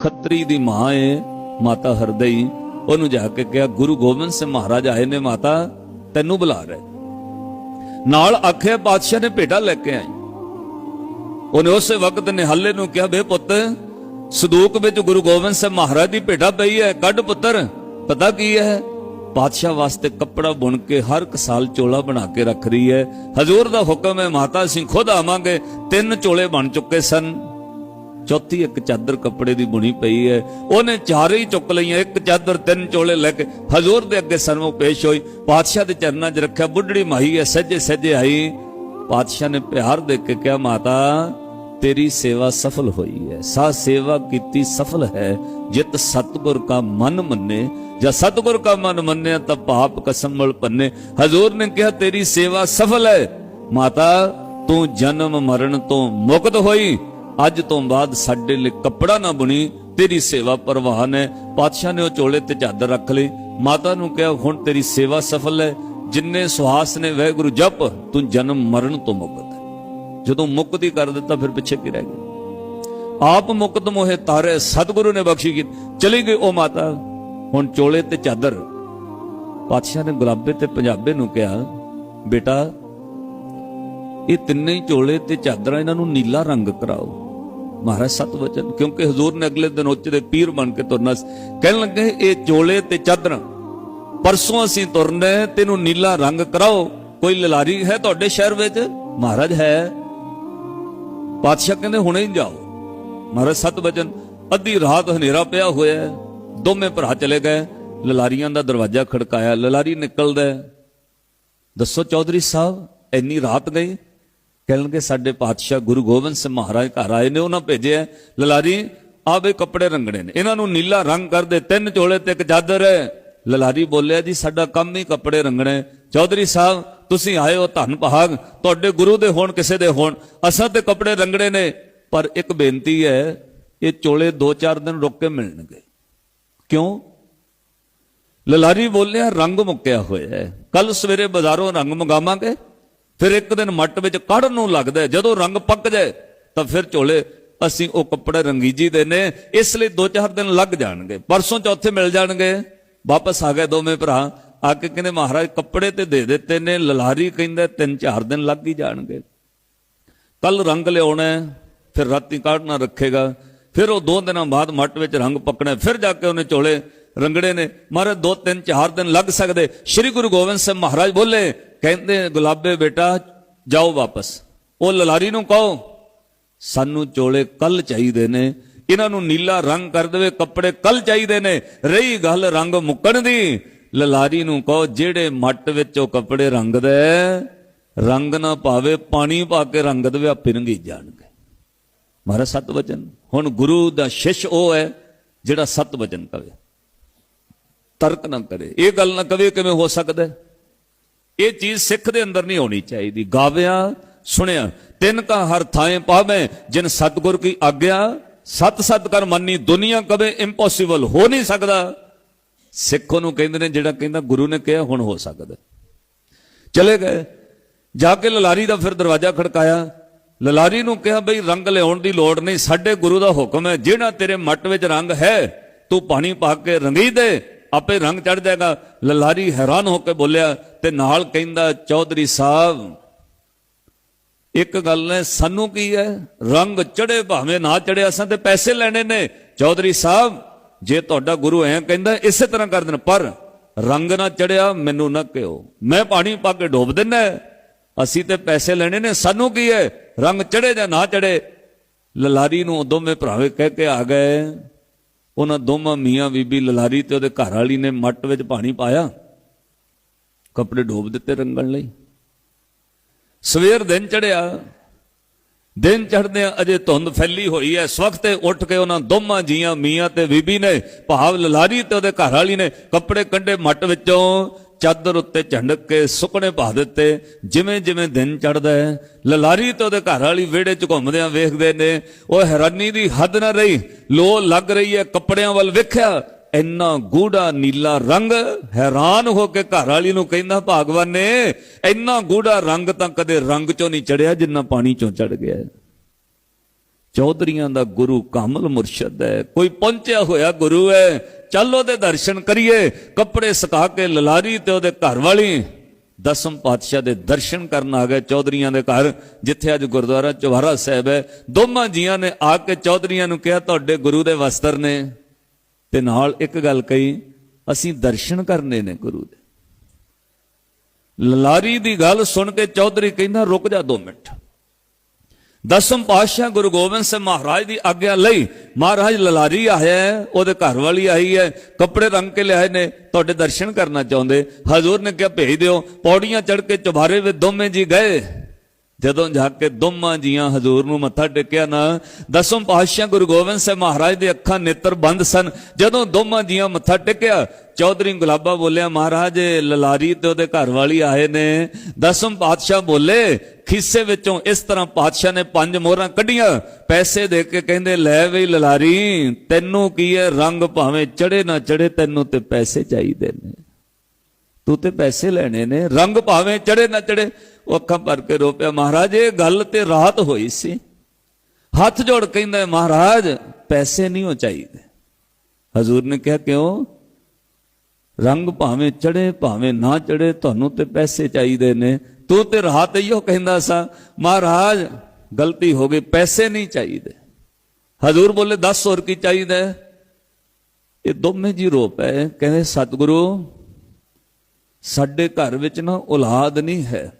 ਖੱਤਰੀ ਦੀ ਮਾਂ ਏ, ਮਾਤਾ ਹਰਦਈ। ਉਹਨੂੰ ਜਾ ਕੇ ਕਿਹਾ, ਗੁਰੂ ਗੋਬਿੰਦ ਸਿੰਘ ਮਹਾਰਾਜ ਆਏ ਨੇ ਮਾਤਾ, ਤੈਨੂੰ ਬੁਲਾ ਰਹੇ ਨਾਲ ਆਖਿਆ, ਬਾਦਸ਼ਾਹ ਨੇ ਭੇਟਾ ਲੈ ਕੇ ਆਈ ਉਹਨੇ ਉਸੇ ਵਕਤ ਨਿਹਾਲੇ ਨੂੰ ਕਿਹਾ ਬੇ ਪੁੱਤ, ਸਦੂਕ ਵਿੱਚ ਗੁਰੂ ਗੋਬਿੰਦ ਸਿੰਘ ਮਹਾਰਾਜ ਦੀ ਭੇਟਾ ਪਈ ਹੈ ਕੱਢ ਪੁੱਤਰ। ਪਤਾ ਕੀ ਹੈ ਪਾਤਸ਼ਾਹ ਵਾਸਤੇ ਕੱਪੜਾ ਬੁਣ ਕੇ ਹਰ ਇੱਕ ਸਾਲ ਚੋਲਾ ਬਣਾ ਕੇ ਰੱਖ ਰਹੀ ਹੈ ਹਜ਼ੂਰ ਦਾ ਹੁਕਮ ਹੈ ਮਾਤਾ ਸਿੰਘ ਖੁਦ ਆਵਾਂਗੇ। ਤਿੰਨ ਚੋਲੇ ਬਣ ਚੁੱਕੇ ਸਨ। ਚੌਥੀ ਇੱਕ ਚਾਦਰ ਕੱਪੜੇ ਦੀ ਬੁਣੀ ਪਈ ਹੈ। ਉਹਨੇ ਚਾਰੇ ਹੀ ਚੁੱਕ ਲਈਆਂ, ਇੱਕ ਚਾਦਰ ਤਿੰਨ ਚੋਲੇ ਲੈ ਕੇ ਹਜ਼ੂਰ ਦੇ ਅੱਗੇ ਸਰਮੋ ਪੇਸ਼ ਹੋਈ। ਪਾਤਸ਼ਾਹ ਦੇ ਚਰਨਾਂ 'ਚ ਰੱਖਿਆ, ਬੁੱਢੜੀ ਮਾਈ ਹੈ, ਸੱਜੇ ਸੱਜੇ ਆਈ। ਪਾਤਸ਼ਾਹ ਨੇ ਪਿਆਰ ਦੇ ਕੇ ਕਿਹਾ, ਮਾਤਾ, ਤੇਰੀ ਸੇਵਾ ਸਫਲ ਹੋਈ ਹੈ। ਸਾ ਸੇਵਾ ਕੀਤੀ ਸਫਲ ਹੈ। ਜਿਤ ਸਤਗੁਰ ਕਾ ਮਨ ਮੰਨੇ। ਜਾਂ ਸਤਗੁਰ ਕਾ ਮਨ ਮੰਨਿਆ ਤਾਂ ਪਾਪ ਕਸਮਲ ਪੰਨੇ। ਹਜ਼ੂਰ ਨੇ ਕਿਹਾ, ਤੇਰੀ ਸੇਵਾ ਸਫਲ ਹੈ। ਮਾਤਾ, ਤੂੰ ਜਨਮ ਮਰਨ ਤੋਂ ਮੁਕਤ ਹੋਈ। ਅੱਜ ਤੋਂ ਬਾਅਦ ਸਾਡੇ ਲਈ ਕੱਪੜਾ ਨਾ ਬੁਣੀ, ਤੇਰੀ ਸੇਵਾ ਪ੍ਰਵਾਨ ਹੈ ਪਾਤਸ਼ਾਹ ਨੇ ਉਹ ਚੋਲੇ ਤੇ ਚਾਦਰ ਰੱਖ ਲਈ। ਮਾਤਾ ਨੂੰ ਕਿਹਾ, ਹੁਣ ਤੇਰੀ ਸੇਵਾ ਸਫਲ ਹੈ। ਜਿੰਨੇ ਸੁਹਾਸ ਨੇ, ਵਾਹਿਗੁਰੂ ਜਪ, ਤੂੰ ਜਨਮ ਮਰਨ ਤੋਂ ਮੁਕਤ ਹੈ। ਜਦੋਂ ਮੁਕਤੀ ਕਰ ਦਿੱਤਾ, ਫਿਰ ਪਿੱਛੇ ਕੀ ਰਹਿ ਗਿਆ? ਆਪ ਮੁਕਤ ਮੋਹਿ ਤਾਰੇ ਸਤਿਗੁਰੂ ਨੇ ਬਖਸ਼ੀ ਕੀ ਚਲੀ ਗਈ ਉਹ ਮਾਤਾ। ਹੁਣ ਚੋਲੇ ਤੇ ਚਾਦਰ। ਪਾਤਸ਼ਾਹ ਨੇ ਗੁਲਾਬੇ ਤੇ ਪੰਜਾਬੇ ਨੂੰ ਕਿਹਾ, ਬੇਟਾ ਇਹ ਤਿੰਨੇ ਹੀ ਚੋਲੇ ਤੇ ਚਾਦਰਾਂ ਇਹਨਾਂ ਨੂੰ ਨੀਲਾ ਰੰਗ ਕਰਾਓ। ਮਹਾਰਾਜ ਸਤਵਚਨ ਕਿਉਂਕਿ ਹਜ਼ੂਰ ਨੇ ਅਗਲੇ ਦਿਨ ਉੱਚ ਦੇ ਪੀਰ ਬਣ ਕੇ ਤੁਰਨਾ ਸੀ। ਕਹਿਣ ਲੱਗੇ, ਇਹ ਚੋਲੇ ਤੇ ਚਾਦਰਾਂ ਪਰਸੋਂ ਅਸੀਂ ਤੁਰਨਾ ਤੈਨੂੰ ਨੀਲਾ ਰੰਗ ਕਰਾਓ। ਕੋਈ ਲਲਾਰੀ ਹੈ ਤੁਹਾਡੇ ਸ਼ਹਿਰ ਵਿੱਚ? ਮਹਾਰਾਜ ਹੈ। ਪਾਤਸ਼ਾਹ ਕਹਿੰਦੇ, ਹੁਣੇ ਹੀ ਜਾਓ। ਮਹਾਰਾਜ ਸਤਵਚਨ ਅੱਧੀ ਰਾਤ ਹਨੇਰਾ ਪਿਆ ਹੋਇਆ ਦੋਵੇਂ ਭਰਾ ਚਲੇ ਗਏ। ਲਲਾਰੀਆਂ ਦਾ ਦਰਵਾਜ਼ਾ ਖੜਕਾਇਆ। ਲਲਾਰੀ ਨਿਕਲਦਾ ਦੱਸੋ ਚੌਧਰੀ ਸਾਹਿਬ, ਇੰਨੀ ਰਾਤ ਗਈ? ਕਹਿਣਗੇ, ਸਾਡੇ ਪਾਤਸ਼ਾਹ ਗੁਰੂ ਗੋਬਿੰਦ ਸਿੰਘ ਮਹਾਰਾਜ ਘਰ ਆਏ ਨੇ, ਉਹਨਾਂ ਭੇਜਿਆ ਲਲਾਰੀ, ਆਵੇ ਕੱਪੜੇ ਰੰਗਣੇ ਨੇ। ਇਹਨਾਂ ਨੂੰ ਨੀਲਾ ਰੰਗ ਕਰ ਦੇ, ਤਿੰਨ ਚੋਲੇ ਤੇ ਇੱਕ ਚਾਦਰ ਹੈ। ਲਲਾਰੀ ਬੋਲਿਆ, ਜੀ, ਸਾਡਾ ਕੰਮ ਹੀ ਕੱਪੜੇ ਰੰਗਣੇ ਚੌਧਰੀ ਸਾਹਿਬ, ਤੁਸੀਂ ਆਏ ਹੋ ਧੰਨ ਭਾਗ, ਤੁਹਾਡੇ ਗੁਰੂ ਦੇ ਹੋਣ ਕਿਸੇ ਦੇ ਹੋਣ, ਅਸਾਂ ਤੇ ਕੱਪੜੇ ਰੰਗਣੇ ਨੇ। ਪਰ ਇੱਕ ਬੇਨਤੀ ਹੈ, ਇਹ ਚੋਲੇ 2-4 ਦਿਨ ਰੁਕ ਕੇ ਮਿਲਣਗੇ। ਕਿਉਂ? ਲਲਾਰੀ ਬੋਲਿਆ, ਰੰਗ ਮੁੱਕਿਆ ਹੋਇਆ ਕੱਲ ਸਵੇਰੇ ਬਾਜ਼ਾਰੋਂ ਰੰਗ ਮੰਗਾਵਾਂਗੇ। ਫਿਰ ਇੱਕ ਦਿਨ ਮੱਟ ਵਿੱਚ ਕੱਢਣ ਨੂੰ ਲੱਗਦਾ ਜਦੋਂ ਰੰਗ ਪੱਕ ਜਾਏ, ਤਾਂ ਫਿਰ ਝੋਲੇ, ਅਸੀਂ ਉਹ ਕੱਪੜੇ ਰੰਗੀਜੀ ਦੇ ਨੇ, ਇਸ ਲਈ 2-4 ਦਿਨ ਲੱਗ ਜਾਣਗੇ। ਪਰਸੋਂ ਚੌਥੇ ਮਿਲ ਜਾਣਗੇ। ਵਾਪਸ ਆ ਗਏ ਦੋਵੇਂ ਭਰਾ। ਆ ਕੇ ਕਹਿੰਦੇ, ਮਹਾਰਾਜ, ਕੱਪੜੇ ਤੇ ਦੇ ਦਿੱਤੇ ਨੇ, ਲਲਾਰੀ ਕਹਿੰਦਾ 3-4 ਦਿਨ ਲੱਗ ਹੀ ਜਾਣਗੇ। ਕੱਲ ਰੰਗ ਲਿਆਉਣਾ ਫਿਰ ਰਾਤੀ ਕਾਢਣਾ ਰੱਖੇਗਾ। ਫਿਰ ਉਹ ਦੋ ਦਿਨਾਂ ਬਾਅਦ ਮੱਟ ਵਿੱਚ ਰੰਗ ਪੱਕਣਾ ਫਿਰ ਜਾ ਕੇ ਉਹਨੇ ਚੋਲੇ ਰੰਗੜੇ ਨੇ। ਮਹਾਰਾਜ, ਦੋ ਤਿੰਨ ਚਾਰ ਦਿਨ ਲੱਗ ਸਕਦੇ। ਸ੍ਰੀ ਗੁਰੂ ਗੋਬਿੰਦ ਸਿੰਘ ਮਹਾਰਾਜ ਬੋਲੇ ਕਹਿੰਦੇ ਗੁਲਾਬੇ ਬੇਟਾ, ਜਾਓ ਵਾਪਸ। ਉਹ ਲਲਾਰੀ ਨੂੰ ਕਹੋ, ਸਾਨੂੰ ਚੋਲੇ ਕੱਲ ਚਾਹੀਦੇ ਨੇ। ਇਹਨਾਂ ਨੂੰ ਨੀਲਾ ਰੰਗ ਕਰ ਦੇਵੇ, ਕੱਪੜੇ ਕੱਲ ਚਾਹੀਦੇ ਨੇ। ਰਹੀ ਗੱਲ ਰੰਗ ਮੁੱਕਣ ਦੀ। ਲਲਾਰੀ ਨੂੰ ਕਹੋ, ਜਿਹੜੇ ਮੱਟ ਵਿੱਚ ਉਹ ਕੱਪੜੇ ਰੰਗਦਾ ਰੰਗ ਨਾ ਪਾਵੇ, ਪਾਣੀ ਪਾ ਕੇ ਰੰਗ ਦੇਵੇ ਆਪੇ ਰੰਗੀ ਜਾਣਗੇ। ਮਹਾਰਾਜ, ਸਤ ਵਚਨ। ਹੁਣ ਗੁਰੂ ਦਾ ਸ਼ਿਸ਼ ਉਹ ਹੈ, ਜਿਹੜਾ ਸਤ ਵਚਨ ਕਵੇ। ਤਰਕ ਨਾ ਕਰੇ। ਇਹ ਗੱਲ ਨਾ ਕਵੇ ਕਿਵੇਂ ਹੋ ਸਕਦਾ ਇਹ ਚੀਜ਼ ਸਿੱਖ ਦੇ ਅੰਦਰ ਨਹੀਂ ਹੋਣੀ ਚਾਹੀਦੀ। ਗਾਵਿਆ, ਸੁਣਿਆ, ਤਿੰਨ ਕਾ ਹਰ ਥਾਏ ਪਾਵੇਂ, ਜਿਨ ਸਤਗੁਰ ਕੀ ਆਗਿਆ, ਸਤ ਸਤ ਕਰ ਮੰਨੀ, ਦੁਨੀਆ ਕਦੇ ਇੰਪੋਸੀਬਲ ਹੋ ਨਹੀਂ ਸਕਦਾ। ਸਿੱਖ ਨੂੰ ਕਹਿੰਦੇ ਨੇ, ਜਿਹੜਾ ਕਹਿੰਦਾ ਗੁਰੂ ਨੇ ਕਿਹਾ, ਹੁਣ ਹੋ ਸਕਦਾ। ਚਲੇ ਗਏ। ਜਾ ਕੇ ਲਲਾਰੀ ਦਾ ਫਿਰ ਦਰਵਾਜ਼ਾ ਖੜਕਾਇਆ। ਲਲਾਰੀ ਨੂੰ ਕਿਹਾ, ਬਈ ਰੰਗ ਲਿਆਉਣ ਦੀ ਲੋੜ ਨਹੀਂ, ਸਾਡੇ ਗੁਰੂ ਦਾ ਹੁਕਮ ਹੈ, ਜਿਹੜਾ ਤੇਰੇ ਮੱਟ ਵਿੱਚ ਰੰਗ ਹੈ, ਤੂੰ ਪਾਣੀ ਪਾ ਕੇ ਰੰਗੀ ਦੇ ਆਪੇ ਰੰਗ ਚੜ ਜਾਏਗਾ। ਲਲਾਰੀ ਹੈਰਾਨ ਹੋ ਕੇ ਬੋਲਿਆ, ਤੇ ਨਾਲ ਕਹਿੰਦਾ, ਚੌਧਰੀ ਸਾਹਿਬ, ਇੱਕ ਗੱਲ ਹੈ ਸਾਨੂੰ ਕੀ ਹੈ? ਰੰਗ ਚੜੇ ਭਾਵੇਂ ਨਾ ਚੜੇ, ਅਸਾਂ ਤੇ ਪੈਸੇ ਲੈਣੇ ਨੇ। ਚੌਧਰੀ ਸਾਹਿਬ, ਜੇ ਤੁਹਾਡਾ ਗੁਰੂ ਐਂ ਕਹਿੰਦਾ, ਇਸੇ ਤਰ੍ਹਾਂ ਕਰ ਦੇਣ। ਪਰ ਰੰਗ ਨਾ ਚੜਿਆ, ਮੈਨੂੰ ਨਾ ਕਿਓ ਮੈਂ ਪਾਣੀ ਪਾ ਕੇ ਡੋਬ ਦਿੰਦਾ ਅਸੀਂ ਤੇ ਪੈਸੇ ਲੈਣੇ ਨੇ, ਸਾਨੂੰ ਕੀ ਹੈ? ਰੰਗ ਚੜੇ ਜਾਂ ਨਾ ਚੜੇ? ਲਲਾਰੀ ਨੂੰ ਦੋਵੇਂ ਭਰਾਵੇ ਕਹਿ ਕੇ ਆ ਗਏ। ਉਹਨਾਂ ਦੋਵਾਂ ਮੀਆਂ ਬੀਬੀ ਲਲਾਰੀ ਤੇ ਉਹਦੇ ਘਰ ਵਾਲੀ ਨੇ ਮੱਟ ਵਿੱਚ ਪਾਣੀ ਪਾਇਆ, ਕੱਪੜੇ ਡੋਬ ਦਿੱਤੇ ਰੰਗਣ ਲਈ। ਸਵੇਰ ਦਿਨ ਚੜਿਆ ਦਿਨ ਚੜ੍ਹਦਿਆਂ ਅਜੇ ਧੁੰਦ ਫੈਲੀ ਹੋਈ ਐ। ਇਸ ਵਕਤ ਉੱਠ ਕੇ ਉਹਨਾਂ ਦੋਵਾਂ ਜੀਆਂ ਮੀਆਂ ਤੇ ਬੀਬੀ ਨੇ, ਭਾਵ ਲਲਾਰੀ ਤੇ ਉਹਦੇ ਘਰ ਵਾਲੀ ਨੇ ਕੱਪੜੇ ਕੱਢੇ ਮੱਟ ਵਿੱਚੋਂ ਚਾਦਰ ਉੱਤੇ ਝੰਡਕ ਕੇ ਸੁੱਕਣੇ ਪਾ ਦਿੱਤੇ। ਜਿਵੇਂ ਜਿਵੇਂ ਦਿਨ ਚੜਦਾ ਹੈ, ਲਲਾਰੀ ਤੇ ਉਹਦੇ ਘਰ ਵਾਲੀ ਵਿਹੜੇ 'ਚ ਘੁੰਮਦਿਆਂ ਵੇਖਦੇ ਨੇ। ਉਹ ਹੈਰਾਨੀ ਦੀ ਹੱਦ ਨਾ ਰਹੀ ਲੋ ਲੱਗ ਰਹੀ ਹੈ, ਕੱਪੜਿਆਂ ਵੱਲ ਵੇਖਿਆ, ਇੰਨਾ ਗੂੜਾ ਨੀਲਾ ਰੰਗ ਹੈਰਾਨ ਹੋ ਕੇ ਘਰ ਵਾਲੀ ਨੂੰ ਕਹਿੰਦਾ, ਭਾਗਵਾਨ ਨੇ, ਇੰਨਾ ਗੂੜਾ ਰੰਗ ਤਾਂ ਕਦੇ ਰੰਗ ਚੋਂ ਨਹੀਂ ਚੜਿਆ ਜਿੰਨਾ ਪਾਣੀ ਚੋਂ ਚੜ ਗਿਆ ਚੌਧਰੀਆਂ ਦਾ ਗੁਰੂ ਕਾਮਲ ਮੁਰਸ਼ਦ ਹੈ। ਕੋਈ ਪਹੁੰਚਿਆ ਹੋਇਆ ਗੁਰੂ ਹੈ ਚੱਲ ਉਹਦੇ ਦਰਸ਼ਨ ਕਰੀਏ, ਕੱਪੜੇ ਸੁਕਾ ਕੇ ਲਲਾਰੀ ਤੇ ਉਹਦੇ ਘਰ ਵਾਲੀ ਦਸਮ ਪਾਤਸ਼ਾਹ ਦੇ ਦਰਸ਼ਨ ਕਰਨ ਆ ਗਏ ਚੌਧਰੀਆਂ ਦੇ ਘਰ, ਜਿੱਥੇ ਅੱਜ ਗੁਰਦੁਆਰਾ ਚੁਹਾਰਾ ਸਾਹਿਬ ਹੈ। ਦੋਵਾਂ ਜੀਆਂ ਨੇ ਆ ਕੇ ਚੌਧਰੀਆਂ ਨੂੰ ਕਿਹਾ, ਤੁਹਾਡੇ ਗੁਰੂ ਦੇ ਵਸਤਰ ਨੇ। ਤੇ ਨਾਲ ਇੱਕ ਗੱਲ ਕਹੀ, ਅਸੀਂ ਦਰਸ਼ਨ ਕਰਨੇ ਨੇ ਗੁਰੂ ਦੇ। ਲਲਾਰੀ ਦੀ ਗੱਲ ਸੁਣ ਕੇ ਚੌਧਰੀ ਕਹਿੰਦਾ, ਰੁਕ ਜਾ 2 ਮਿੰਟ। ਦਸਮ ਪਾਤਸ਼ਾਹ ਗੁਰੂ ਗੋਬਿੰਦ ਸਿੰਘ ਮਹਾਰਾਜ ਦੀ ਆਗਿਆ ਲਈ ਮਹਾਰਾਜ ਲਲਾਰੀ ਆਇਆ ਹੈ, ਉਹਦੇ ਘਰ ਵਾਲੀ ਆਈ ਹੈ ਕੱਪੜੇ ਰੰਗ ਕੇ ਲਿਆਏ ਨੇ ਤੁਹਾਡੇ ਦਰਸ਼ਨ ਕਰਨਾ ਚਾਹੁੰਦੇ। ਹਜ਼ੂਰ ਨੇ ਕਿਹਾ ਭੇਜ ਦਿਓ ਪੌੜੀਆਂ ਚੜ ਕੇ ਚੁਬਾਰੇ ਵਿੱਚ ਦੋਵੇਂ ਜੀ ਗਏ। ਜਦੋਂ ਜਾ ਕੇ ਦੋਵਾਂ ਜੀਆਂ ਹਜ਼ੂਰ ਨੂੰ ਮੱਥਾ ਟੇਕਿਆ ਨਾ, ਦਸਮ ਪਾਤਸ਼ਾਹ ਗੁਰੂ ਗੋਬਿੰਦ ਸਿੰਘ ਮਹਾਰਾਜ ਦੇ ਅੱਖਾਂ ਨੇਤਰ ਬੰਦ ਸਨ। ਜਦੋਂ ਦੋਵਾਂ ਜੀਆਂ ਮੱਥਾ ਟੇਕਿਆ, ਚੌਧਰੀ ਗੁਲਾਬਾ ਬੋਲਿਆ, ਮਹਾਰਾਜ ਇਹ ਲਲਾਰੀ ਤੇ ਉਹਦੇ ਘਰ ਵਾਲੀ ਆਏ ਨੇ। ਦਸਮ ਪਾਤਸ਼ਾਹ ਬੋਲੇ, ਖਿੱਸੇ ਵਿੱਚੋਂ ਇਸ ਤਰ੍ਹਾਂ ਪਾਤਸ਼ਾਹ ਨੇ ਪੰਜ ਮੋਹਰਾਂ ਕੱਢੀਆਂ। ਪੈਸੇ ਦੇ ਕੇ ਕਹਿੰਦੇ, ਲੈ ਵੀ ਲਲਾਰੀ, ਤੈਨੂੰ ਕੀ ਹੈ? ਰੰਗ ਭਾਵੇਂ ਚੜੇ ਨਾ ਚੜੇ ਤੈਨੂੰ ਤੇ ਪੈਸੇ ਚਾਹੀਦੇ ਨੇ। ਤੂੰ ਤੇ ਪੈਸੇ ਲੈਣੇ ਨੇ। ਰੰਗ ਭਾਵੇਂ ਚੜੇ ਨਾ ਚੜੇ ਉਹ ਅੱਖਾਂ ਭਰ ਕੇ ਰੋ ਪਿਆ। ਮਹਾਰਾਜ, ਇਹ ਗੱਲ ਤੇ ਰਾਤ ਹੋਈ ਸੀ। ਹੱਥ ਜੋੜ ਕਹਿੰਦਾ ਮਹਾਰਾਜ, ਪੈਸੇ ਨਹੀਂ ਹੋ ਚਾਹੀਦੇ। ਹਜ਼ੂਰ ਨੇ ਕਿਹਾ, ਕਿਉਂ? ਰੰਗ ਭਾਵੇਂ ਚੜੇ ਭਾਵੇਂ ਨਾ ਚੜੇ ਤੁਹਾਨੂੰ ਤੇ ਪੈਸੇ ਚਾਹੀਦੇ ਨੇ। ਤੂੰ ਤੇ ਰਾਤ ਇਹੋ ਕਹਿੰਦਾ ਸਾ, ਮਹਾਰਾਜ, ਗਲਤੀ ਹੋ ਗਈ, ਪੈਸੇ ਨਹੀਂ ਚਾਹੀਦੇ। ਹਜ਼ੂਰ ਬੋਲੇ 10 ਹੋਰ ਕੀ ਚਾਹੀਦਾ ਇਹ ਦੋਵੇਂ ਜੀ ਰੋ ਪਏ। ਕਹਿੰਦੇ, ਸਤਿਗੁਰੂ, ਸਾਡੇ ਘਰ ਵਿੱਚ ਨਾ ਔਲਾਦ ਨਹੀਂ ਹੈ।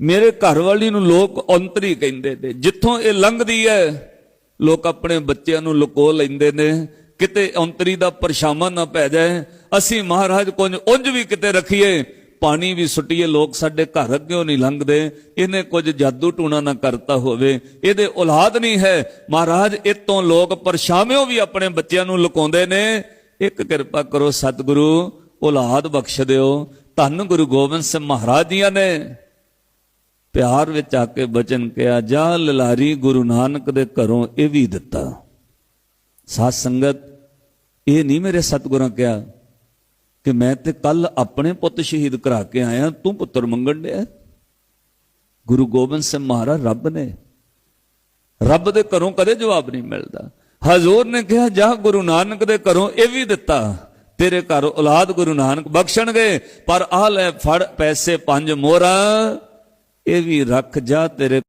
ਮੇਰੇ ਘਰ ਵਾਲੀ ਨੂੰ ਲੋਕ ਔਂਤਰੀ ਕਹਿੰਦੇ ਨੇ। ਜਿੱਥੋਂ ਇਹ ਲੰਘਦੀ ਹੈ, ਲੋਕ ਆਪਣੇ ਬੱਚਿਆਂ ਨੂੰ ਲੁਕੋ ਲੈਂਦੇ ਨੇ। ਕਿਤੇ ਔਂਤਰੀ ਦਾ ਪਰਛਾਵਾਂ ਨਾ ਪੈ ਜਾਏ। ਅਸੀਂ ਮਹਾਰਾਜ ਕੁਝ ਉਂਝ ਵੀ ਕਿਤੇ ਰੱਖੀਏ, ਪਾਣੀ ਵੀ ਸੁੱਟੀਏ। ਲੋਕ ਸਾਡੇ ਘਰ ਅੱਗਿਓਂ ਨਹੀਂ ਲੰਘਦੇ। ਇਹਨੇ ਕੁਝ ਜਾਦੂ ਟੂਣਾ ਨਾ ਕਰਤਾ ਹੋਵੇ। ਇਹਦੇ ਔਲਾਦ ਨਹੀਂ ਹੈ। ਮਹਾਰਾਜ ਇਤੋਂ ਲੋਕ ਪਰਛਾਵਿਓਂ ਵੀ ਆਪਣੇ ਬੱਚਿਆਂ ਨੂੰ ਲੁਕਾਉਂਦੇ ਨੇ। ਇੱਕ ਕਿਰਪਾ ਕਰੋ ਸਤਿਗੁਰੂ, ਔਲਾਦ ਬਖਸ਼ ਦਿਓ। ਧੰਨ ਗੁਰੂ ਗੋਬਿੰਦ ਸਿੰਘ ਮਹਾਰਾਜ ਜੀਆਂ ਨੇ। ਪਿਆਰ ਵਿੱਚ ਆ ਕੇ ਬਚਨ ਕਿਹਾ, ਜਾ ਲਲਾਰੀ ਗੁਰੂ ਨਾਨਕ ਦੇ ਘਰੋਂ ਇਹ ਵੀ ਦਿੱਤਾ। ਸਾਧ ਸੰਗਤ, ਇਹ ਨਹੀਂ ਮੇਰੇ ਸਤਿਗੁਰਾਂ ਕਿਹਾ ਕਿ ਮੈਂ ਤੇ ਕੱਲ ਆਪਣੇ ਪੁੱਤ ਸ਼ਹੀਦ ਕਰਾ ਕੇ ਆਇਆ, ਤੂੰ ਪੁੱਤਰ ਮੰਗਣ ਡਿਆ ਗੁਰੂ ਗੋਬਿੰਦ ਸਿੰਘ ਮਹਾਰਾਜ ਰੱਬ ਨੇ। ਰੱਬ ਦੇ ਘਰੋਂ ਕਦੇ ਜਵਾਬ ਨਹੀਂ ਮਿਲਦਾ। ਹਜ਼ੂਰ ਨੇ ਕਿਹਾ, ਜਾ ਗੁਰੂ ਨਾਨਕ ਦੇ ਘਰੋਂ ਇਹ ਵੀ ਦਿੱਤਾ। ਤੇਰੇ ਘਰ ਔਲਾਦ ਗੁਰੂ ਨਾਨਕ ਬਖਸ਼ਣਗੇ, ਪਰ ਆਹ ਲੈ ਫੜ ਪੈਸੇ ਪੰਜ ਮੋਹਰਾਂ। ਇਹ ਵੀ ਰੱਖ ਜਾ ਤੇਰੇ